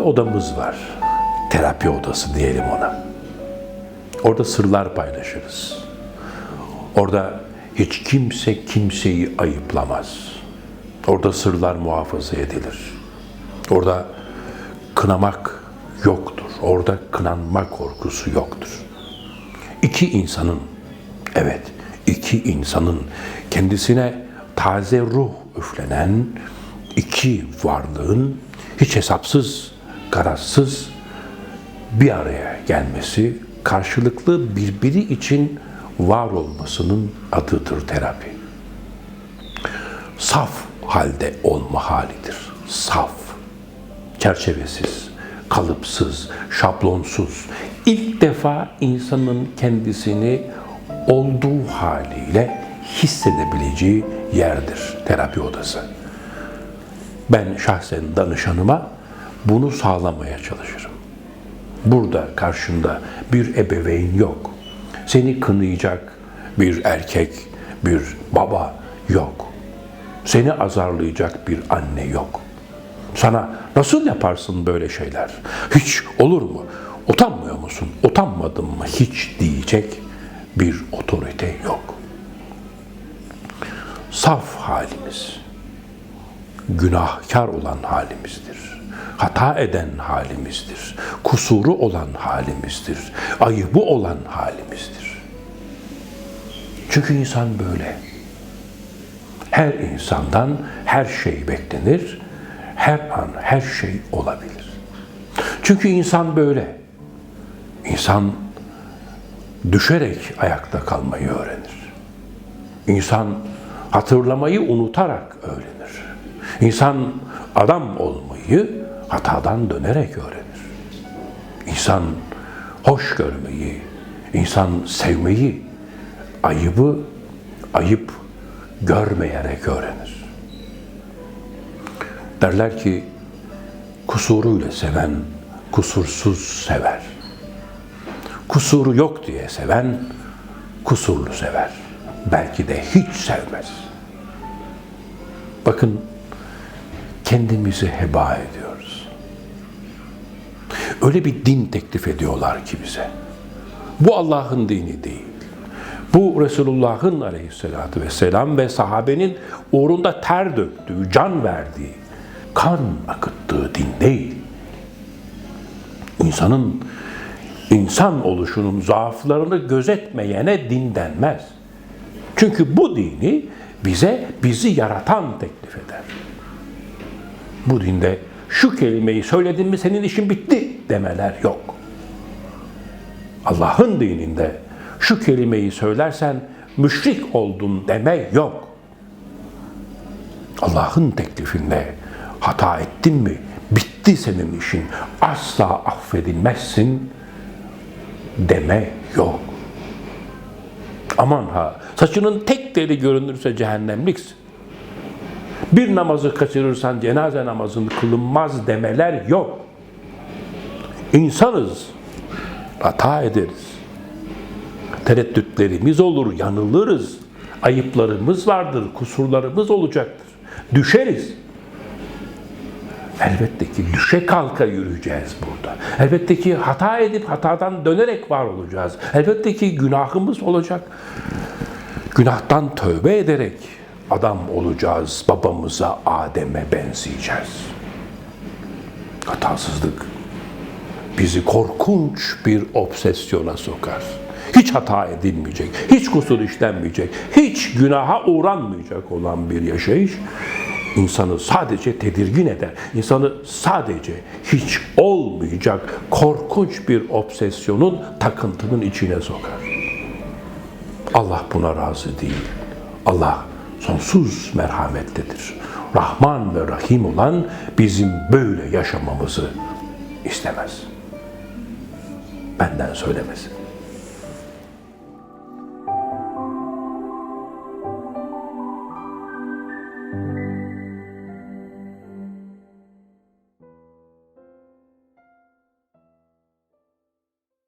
odamız var. Terapi odası diyelim ona. Orada sırlar paylaşırız. Orada hiç kimse kimseyi ayıplamaz. Orada sırlar muhafaza edilir. Orada kınamak yoktur. Orada kınanma korkusu yoktur. İki insanın, evet iki insanın kendisine taze ruh üflenen iki varlığın hiç hesapsız, garazsız bir araya gelmesi, karşılıklı birbiri için var olmasının adıdır terapi. Saf halde olma halidir. Saf, çerçevesiz, kalıpsız, şablonsuz. İlk defa insanın kendisini olduğu haliyle hissedebileceği yerdir terapi odası. Ben şahsen danışanıma bunu sağlamaya çalışırım. Burada karşında bir ebeveyn yok. Seni kınayacak bir erkek, bir baba yok. Seni azarlayacak bir anne yok. Sana nasıl yaparsın böyle şeyler? Hiç olur mu? Utanmıyor musun? Utanmadın mı hiç diyecek bir otorite yok. Saf halimiz, günahkar olan halimizdir. Hata eden halimizdir. Kusuru olan halimizdir. Ayıbı olan halimizdir. Çünkü insan böyle. Her insandan her şey beklenir. Her an her şey olabilir. Çünkü insan böyle. İnsan düşerek ayakta kalmayı öğrenir. İnsan hatırlamayı unutarak öğrenir. İnsan adam olmayı hatadan dönerek öğrenir. İnsan hoş görmeyi, insan sevmeyi, ayıbı ayıp görmeyerek öğrenir. Derler ki kusuruyla seven kusursuz sever. Kusuru yok diye seven kusurlu sever. Belki de hiç sevmez. Bakın kendimizi heba ediyoruz. Öyle bir din teklif ediyorlar ki bize. Bu Allah'ın dini değil. Bu Resulullah'ın aleyhissalatü vesselam ve sahabenin uğrunda ter döktüğü, can verdiği, kan akıttığı din değil. İnsanın insan oluşunun zaaflarını gözetmeyene din denmez. Çünkü bu dini bize bizi yaratan teklif eder. Bu dinde şu kelimeyi söyledin mi senin işin bitti demeler yok. Allah'ın dininde şu kelimeyi söylersen müşrik oldun deme yok. Allah'ın teklifinde hata ettin mi bitti senin işin asla affedilmezsin deme yok. Aman ha saçının tek teli görünürse cehennemliksin. Bir namazı kaçırırsan cenaze namazın kılınmaz demeler yok. İnsanız, hata ederiz. Tereddütlerimiz olur, yanılırız. Ayıplarımız vardır, kusurlarımız olacaktır. Düşeriz. Elbette ki düşe kalka yürüyeceğiz burada. Elbette ki hata edip hatadan dönerek var olacağız. Elbette ki günahımız olacak. Günahtan tövbe ederek adam olacağız. Babamıza Adem'e benzeyeceğiz. Hatasızlık bizi korkunç bir obsesyona sokar. Hiç hata edilmeyecek, hiç kusur işlenmeyecek, hiç günaha uğranmayacak olan bir yaşayış insanı sadece tedirgin eder. İnsanı sadece hiç olmayacak korkunç bir obsesyonun, takıntının içine sokar. Allah buna razı değil. Allah sonsuz merhamettedir. Rahman ve Rahim olan bizim böyle yaşamamızı istemez. Benden söylemesi.